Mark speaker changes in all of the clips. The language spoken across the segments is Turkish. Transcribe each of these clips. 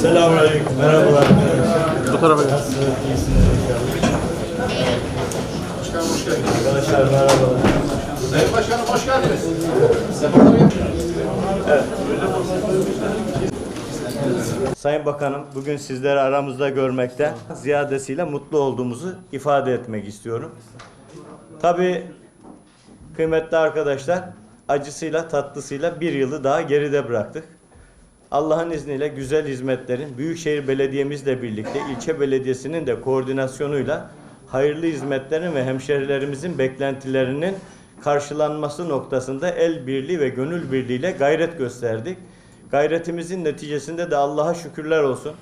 Speaker 1: Selamünaleyküm. Merhabalar arkadaşlar.
Speaker 2: Bu tarafa gel.
Speaker 1: Arkadaşlar merhabalar.
Speaker 3: Sayın Başkanım hoş geldiniz. Mı
Speaker 1: Sayın Bakanım, bugün sizleri aramızda görmekte ziyadesiyle mutlu olduğumuzu ifade etmek istiyorum. Tabii kıymetli arkadaşlar, acısıyla tatlısıyla bir yılı daha geride bıraktık. Allah'ın izniyle güzel hizmetlerin Büyükşehir Belediye'mizle birlikte ilçe belediyesinin de koordinasyonuyla hayırlı hizmetlerin ve hemşehrilerimizin beklentilerinin karşılanması noktasında el birliği ve gönül birliğiyle gayret gösterdik. Gayretimizin neticesinde de Allah'a şükürler olsun.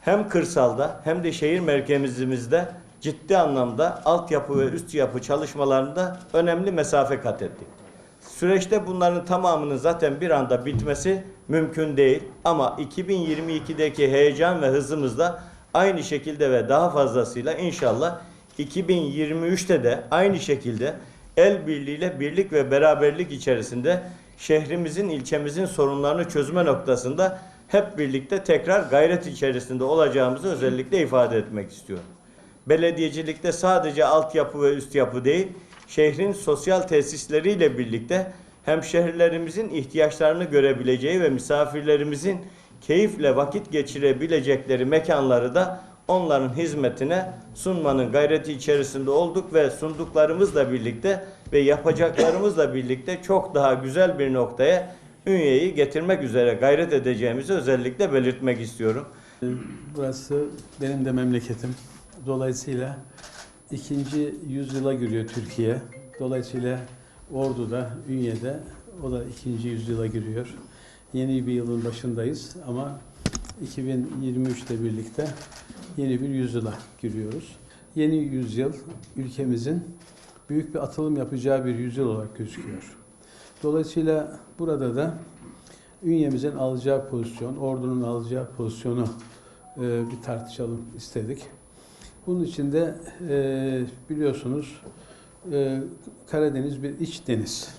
Speaker 1: Hem kırsalda hem de şehir merkezimizde ciddi anlamda altyapı ve üst yapı çalışmalarında önemli mesafe kat ettik. Süreçte bunların tamamının zaten bir anda bitmesi mümkün değil. Ama 2022'deki heyecan ve hızımızda aynı şekilde ve daha fazlasıyla inşallah 2023'te de aynı şekilde el birliğiyle birlik ve beraberlik içerisinde şehrimizin, ilçemizin sorunlarını çözme noktasında hep birlikte tekrar gayret içerisinde olacağımızı özellikle ifade etmek istiyorum. Belediyecilikte sadece altyapı ve üst yapı değil, şehrin sosyal tesisleriyle birlikte hemşehrilerimizin ihtiyaçlarını görebileceği ve misafirlerimizin keyifle vakit geçirebilecekleri mekanları da onların hizmetine sunmanın gayreti içerisinde olduk ve sunduklarımızla birlikte ve yapacaklarımızla birlikte çok daha güzel bir noktaya Ünye'yi getirmek üzere gayret edeceğimizi özellikle belirtmek istiyorum.
Speaker 2: Burası benim de memleketim. Dolayısıyla ikinci yüzyıla giriyor Türkiye. Dolayısıyla Ordu'da, Ünye'de o da ikinci yüzyıla giriyor. Yeni bir yılın başındayız ama 2023'te birlikte yeni bir yüzyıla giriyoruz. Yeni yüzyıl ülkemizin büyük bir atılım yapacağı bir yüzyıl olarak gözüküyor. Dolayısıyla burada da Ünye'mizin alacağı pozisyon, ordunun alacağı pozisyonu e, bir tartışalım istedik. Bunun için de e, biliyorsunuz e, Karadeniz bir iç deniz.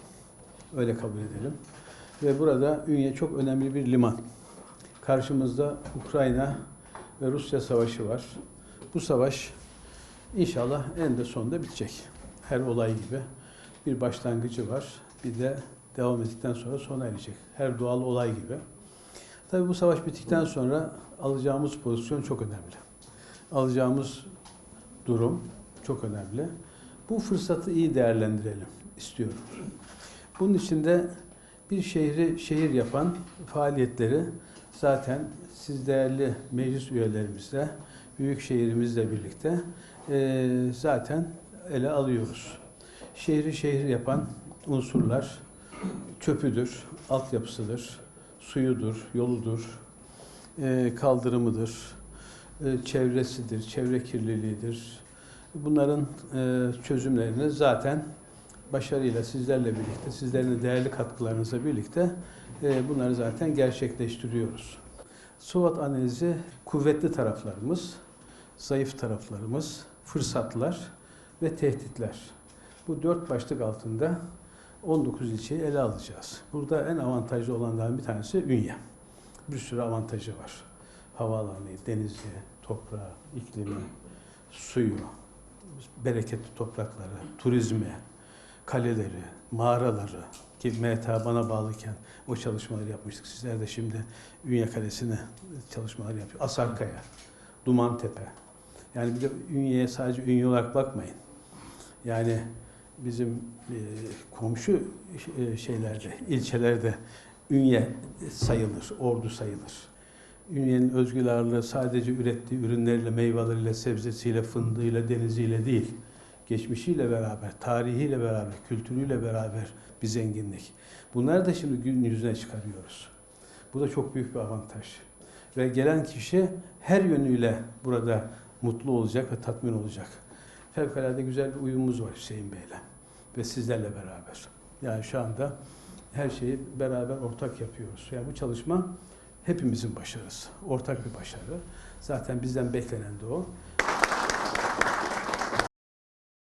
Speaker 2: Öyle kabul edelim. Ve burada Ünye çok önemli bir liman. Karşımızda Ukrayna ve Rusya savaşı var. Bu savaş inşallah en de sonunda bitecek. Her olay gibi bir başlangıcı var. Bir de devam ettikten sonra sona erecek. Her doğal olay gibi. Tabii bu savaş bittikten sonra alacağımız pozisyon çok önemli. Alacağımız durum çok önemli. Bu fırsatı iyi değerlendirelim istiyorum. Bunun için de bir şehri şehir yapan faaliyetleri zaten siz değerli meclis üyelerimizle, büyük şehrimizle birlikte eee, zaten ele alıyoruz. Şehri şehir yapan unsurlar çöpüdür, altyapısıdır, suyudur, yoludur, eee, kaldırımıdır, çevresidir, çevre kirliliğidir. Bunların eee, çözümlerini zaten başarıyla sizlerle birlikte, sizlerin de değerli katkılarınızla birlikte eee, bunları zaten gerçekleştiriyoruz. SWOT analizi kuvvetli taraflarımız, zayıf taraflarımız, fırsatlar ve tehditler. Bu dört başlık altında 19 ilçeyi ele alacağız. Burada en avantajlı olanlardan bir tanesi Ünye. Bir sürü avantajı var. Havaalanı, denizi, toprağı, iklimi, suyu, bereketli toprakları, turizmi, kaleleri, mağaraları ki MTA bana bağlıken o çalışmaları yapmıştık. Sizler de şimdi Ünye Kalesi'ne çalışmalar yapıyor. Asarkaya, Dumantepe. Yani bir de Ünye'ye sadece Ünye olarak bakmayın. Yani bizim e, komşu e, şeylerde, ilçelerde Ünye sayılır, ordu sayılır. Ünye'nin özgül ağırlığı sadece ürettiği ürünleriyle, meyveleriyle, sebzesiyle, fındığıyla, deniziyle değil, geçmişiyle beraber, tarihiyle beraber, kültürüyle beraber bir zenginlik. Bunları da şimdi gün yüzüne çıkarıyoruz. Bu da çok büyük bir avantaj. Ve gelen kişi her yönüyle burada mutlu olacak ve tatmin olacak. Fevkalade güzel bir uyumumuz var Hüseyin Bey'le ve sizlerle beraber. Yani şu anda her şeyi beraber ortak yapıyoruz. Yani bu çalışma hepimizin başarısı. Ortak bir başarı. Zaten bizden beklenen de o.